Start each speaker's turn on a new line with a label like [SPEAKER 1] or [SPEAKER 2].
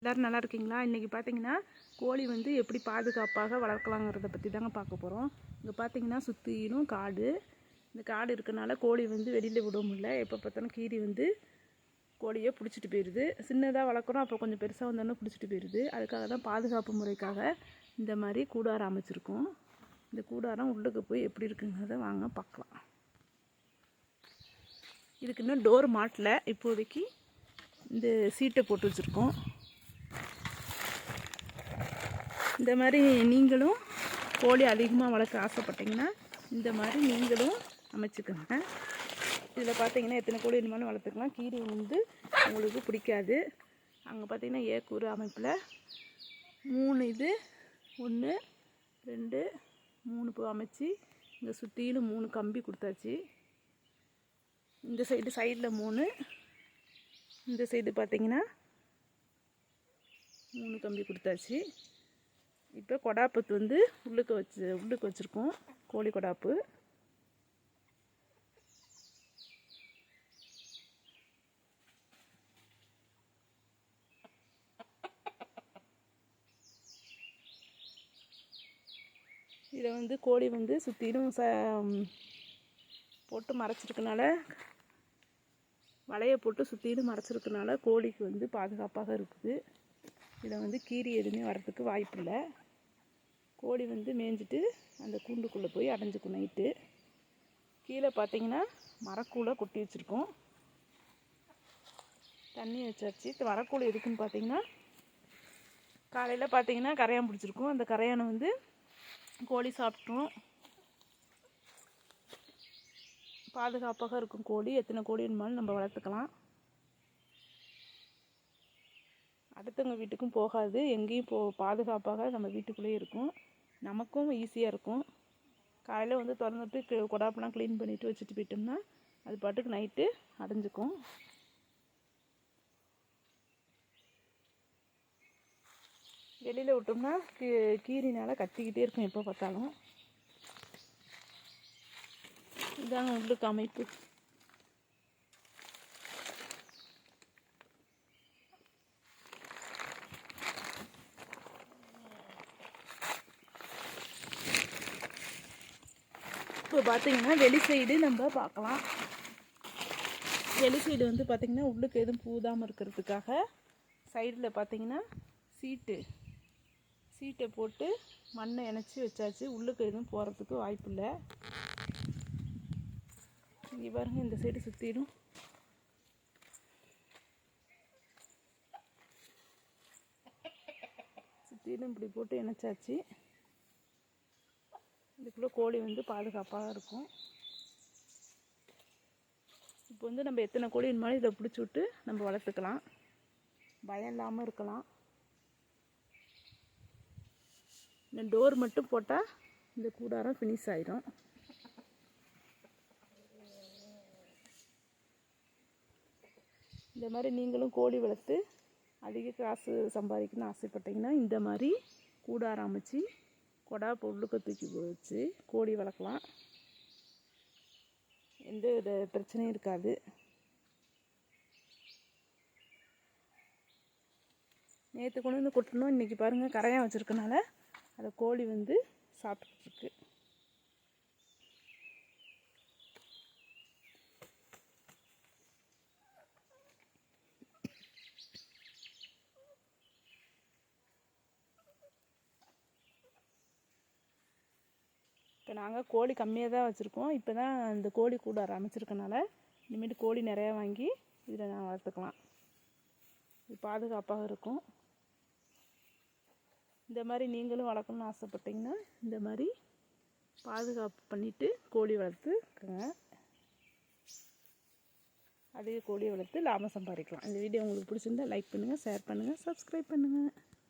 [SPEAKER 1] எல்லோரும் நல்லா இருக்கீங்களா? இன்றைக்கி பார்த்தீங்கன்னா கோழி வந்து எப்படி பாதுகாப்பாக வளர்க்கலாங்கிறத பற்றி தாங்க பார்க்க போகிறோம் இங்கே பார்த்தீங்கன்னா சுற்றிலும் காடு. இந்த காடு இருக்கனால கோழி வந்து வெளியில் விட முடியல. எப்போ பார்த்தாலும் கீரி வந்து கோழியை பிடிச்சிட்டு போயிடுது சின்னதாக வளர்க்குறோம் அப்போ கொஞ்சம் பெருசாக வந்தோன்னே பிடிச்சிட்டு போயிடுது அதுக்காக தான் பாதுகாப்பு முறைக்காக இந்த மாதிரி கூடாரம் அமைச்சிருக்கோம். இந்த கூடாரம் உள்ளுக்கு போய் எப்படி இருக்குங்கிறத வாங்க பார்க்கலாம். இதுக்கு இன்னும் டோர் மாட்டில். இப்போதைக்கு இந்த சீட்டை போட்டு வச்சுருக்கோம். இந்த மாதிரி நீங்களும் கோழி அதிகமாக வளர்க்க ஆசைப்பட்டீங்கன்னா இந்த மாதிரி நீங்களும் அமைச்சுக்கோங்க. இதில் பார்த்தீங்கன்னா எத்தனை கோழி வேணுமாலும் வளர்த்துக்கலாம். கீரி வந்து உங்களுக்கு பிடிக்காது. அங்கே பார்த்தீங்கன்னா ஏக்கூறு அமைப்பில் மூணு இது ஒன்று ரெண்டு மூணு பூ அமைச்சு இங்கே சுற்றிலும் மூணு கம்பி கொடுத்தாச்சு. இந்த சைடு சைடில் மூணு இந்த சைடு பார்த்தீங்கன்னா மூணு கம்பி கொடுத்தாச்சு. இப்போ கொடாப்பத்து வந்து உள்ளுக்கு வச்சு உள்ளுக்கு வச்சுருக்கோம். கோழி கொடாப்பு. இதை வந்து கோழி வந்து சுற்றிலும் ச போட்டு மறைச்சிருக்கனால வலையை போட்டு சுற்றிலும் மறைச்சிருக்கனால கோழிக்கு வந்து பாதுகாப்பாக இருக்குது. இதை வந்து கீரி எதுவுமே வர்றதுக்கு வாய்ப்பு இல்லை கோழி வந்து மேய்ஞ்சிட்டு அந்த கூண்டுக்குள்ளே போய் அடைஞ்சிக்கும் நைட்டு கீழே பார்த்தீங்கன்னா மரக்கூளை கொட்டி வச்சுருக்கோம். தண்ணி வச்சாச்சு. மரக்கூலை எதுக்குன்னு பார்த்தீங்கன்னா காலையில் பார்த்தீங்கன்னா கரையான் பிடிச்சிருக்கும். அந்த கரையானை வந்து கோழி சாப்பிட்ரும். பாதுகாப்பாக இருக்கும் கோழி. எத்தனை கோழி வேணுமாலும் நம்ம வளர்த்துக்கலாம். அடுத்தவங்க வீட்டுக்கும் போகாது. எங்கேயும் போ பாதுகாப்பாக நம்ம வீட்டுக்குள்ளேயே இருக்கும். நமக்கும் ஈஸியாக இருக்கும். காலையில் வந்து திறந்துட்டு குடாப்பெலாம் க்ளீன் பண்ணிவிட்டு வச்சுட்டு போயிட்டோம்னா அது பாட்டுக்கு நைட்டு அடைஞ்சிக்கும். வெளியில் விட்டோம்னா கீ கீரினால் கத்திக்கிட்டே இருக்கும் எப்போ பார்த்தாலும். இதாங்க உள்ளுக்கு அமைப்பு. இப்போ பார்த்தீங்கன்னா வெளி சைடு நம்ம பார்க்கலாம். வெளி சைடு வந்து பார்த்திங்கன்னா உள்ளுக்கு எதுவும் பூதாமல் இருக்கிறதுக்காக சைடில் பார்த்தீங்கன்னா சீட்டு. சீட்டை போட்டு மண்ணை இணைச்சி வச்சாச்சு. உள்ளுக்கு எதுவும் போகிறதுக்கு வாய்ப்பு இல்லை. இங்கே பாருங்கள் இந்த சைடு சுற்றிடும் சுற்றிலும் இப்படி போட்டு இணைச்சாச்சு. இதுக்குள்ளே கோழி வந்து பாதுகாப்பாக இருக்கும். இப்போ வந்து நம்ம எத்தனை கோழி வேணுமாலும் இதை பிடிச்சி விட்டு நம்ம வளர்த்துக்கலாம். பயம் இல்லாமல் இருக்கலாம். இந்த டோர் மட்டும் போட்டால் இந்த கூடாரம் ஃபினிஷ் ஆயிரும். இந்த மாதிரி நீங்களும் கோழி வளர்த்து அதிக காசு சம்பாதிக்கணும்னு ஆசைப்பட்டீங்கன்னா இந்த மாதிரி கூடாரம் அமைச்சு கொடா புல்லுக்கு தூக்கி வச்சு கோழி வளர்க்கலாம். எந்த வித பிரச்சனையும் இருக்காது. நேற்று கொண்டு வந்து கொட்டணும் இன்றைக்கி பாருங்கள் கரையாக வச்சுருக்கனால அந்த கோழி வந்து சாப்பிட்டுருக்கு இப்போ நாங்கள் கோழி கம்மியாக தான் வச்சுருக்கோம். இப்போ தான் இந்த கோழி கூட அமைச்சிருக்கனால இனிமேட்டு கோழி நிறையா வாங்கி இதில் நான் வளர்த்துக்கலாம். இது பாதுகாப்பாக இருக்கும். இந்த மாதிரி நீங்களும் வளர்க்கணும்னு ஆசைப்பட்டீங்கன்னா இந்த மாதிரி பாதுகாப்பு பண்ணிவிட்டு கோழி வளர்த்துக்கோங்க. அதிக கோழியை வளர்த்து லாபம் சம்பாதிக்கலாம். இந்த வீடியோ உங்களுக்கு பிடிச்சிருந்தா லைக் பண்ணுங்கள் ஷேர் பண்ணுங்கள் சப்ஸ்கிரைப் பண்ணுங்கள்